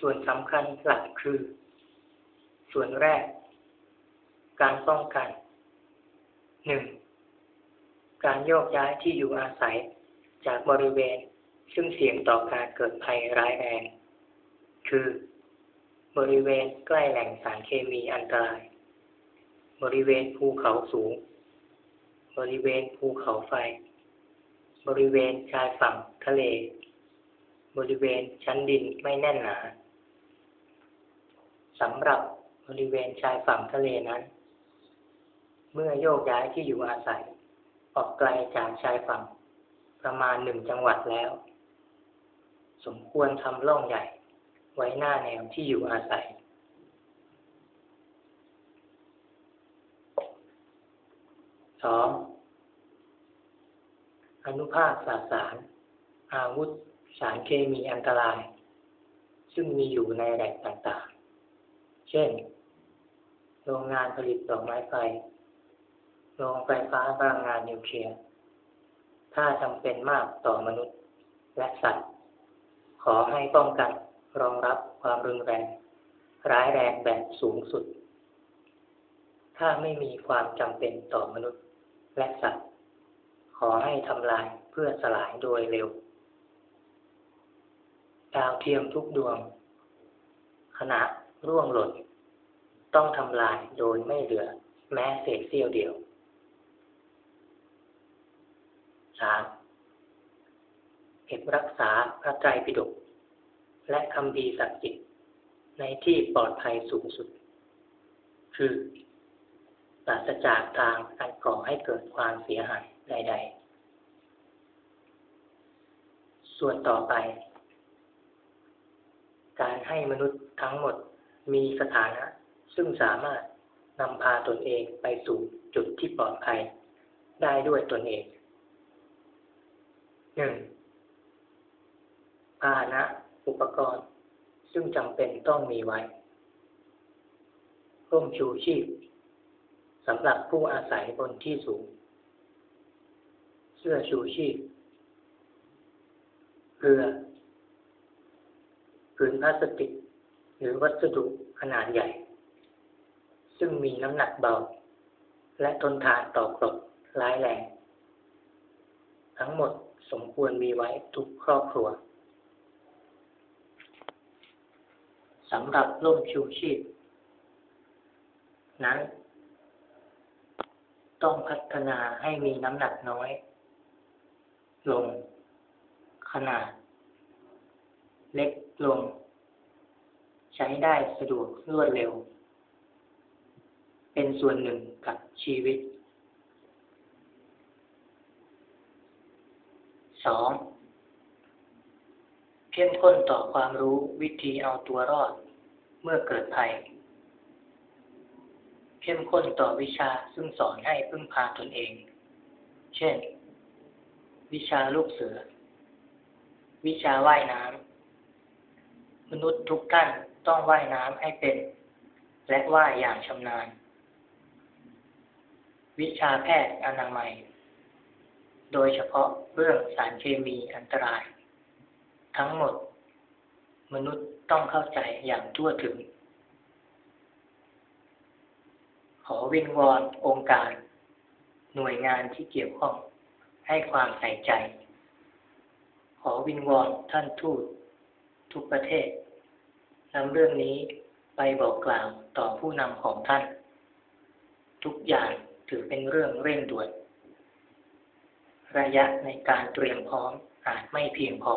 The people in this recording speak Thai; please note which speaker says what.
Speaker 1: ส่วนสำคัญหลักคือ ส่วนแรก การป้องกันหนึ่งการโยกย้ายที่อยู่อาศัยจากบริเวณซึ่งเสี่ยงต่อการเกิดภัยร้ายแรงคือ บริเวณใกล้แหล่งสารเคมีอันตราย บริเวณภูเขาสูง บริเวณภูเขาไฟ บริเวณชายฝั่งทะเล บริเวณชั้นดินไม่แน่นหนา สำหรับบริเวณชายฝั่งทะเลนั้น เมื่อโยกย้ายที่อยู่อาศัย ออกไกลจากชายฝั่งประมาณหนึ่งจังหวัดแล้ว สมควรทำร่องใหญ่ ไว้หน้าแนวที่อยู่อาศัย สองอนุภาคสสาร อาวุธ สารเคมีอันตราย ซึ่งมีอยู่ในแหล่งต่าง เช่น โรงงานผลิตดอกไม้ไฟ โรงไฟฟ้าพลังงานนิวเคลียร์ ถ้าจำเป็นมากต่อมนุษย์และสัตว์ ขอให้ป้องกันรองรับความรุนแรง ร้ายแรงแบบสูงสุด ถ้าไม่มีความจำเป็นต่อมนุษย์และสัตว์ ขอให้ทำลายเพื่อสลายโดยเร็ว ดาวเทียมทุกดวงขณะร่วงหล่น ต้องทำลายโดยไม่เหลือ แม้เศษเสี้ยวเดียวสามเก็บรักษาพระไตรปิฎกและคำพีศักดิ์สิทธิ์ในที่ปลอดภัยสูงสุด คือปราศจากทางอันก่อให้เกิดความเสียหายใด ๆ ส่วนต่อไป การให้มนุษย์ทั้งหมดมีสถานะ ซึ่งสามารถนำพาตนเองไปสู่จุดที่ปลอดภัย ได้ด้วยตนเองหนึ่งพาหนะอุปกรณ์ ซึ่งจำเป็นต้องมีไว้ร่มชูชีพสำหรับผู้อาศัยบนที่สูง เสื้อชูชีพเรือผืนพลาสติก หรือวัสดุขนาดใหญ่ ซึ่งมีน้ำหนักเบา และทนทานต่อกรดร้ายแรง ทั้งหมดสมควรมีไว้ทุกครอบครัวสำหรับร่มชูชีพ นั้น ต้องพัฒนาให้มีน้ำหนักน้อย ลง ขนาด เล็กลง ใช้ได้สะดวกรวดเร็ว เป็นส่วนหนึ่งกับชีวิตสองเข้มข้นต่อความรู้วิธีเอาตัวรอด เมื่อเกิดภัย เข้มข้นต่อวิชาซึ่งสอนให้พึ่งพาตนเอง เช่น วิชาลูกเสือ วิชาว่ายน้ำมนุษย์ทุกท่านต้องว่ายน้ำให้เป็น และว่ายอย่างชำนาญ วิชาแพทย์อนามัย โดยเฉพาะเรื่องสารเคมีอันตราย ทั้งหมด มนุษย์ต้องเข้าใจอย่างทั่วถึง ขอวิงวอนองค์การ หน่วยงานที่เกี่ยวข้องให้ความใส่ใจ ขอวิงวอนท่านทูตทุกประเทศนำเรื่องนี้ไปบอกกล่าวต่อผู้นำของท่าน ทุกอย่าง ถือเป็นเรื่องเร่งด่วน ระยะในการเตรียมพร้อมอาจไม่เพียงพอ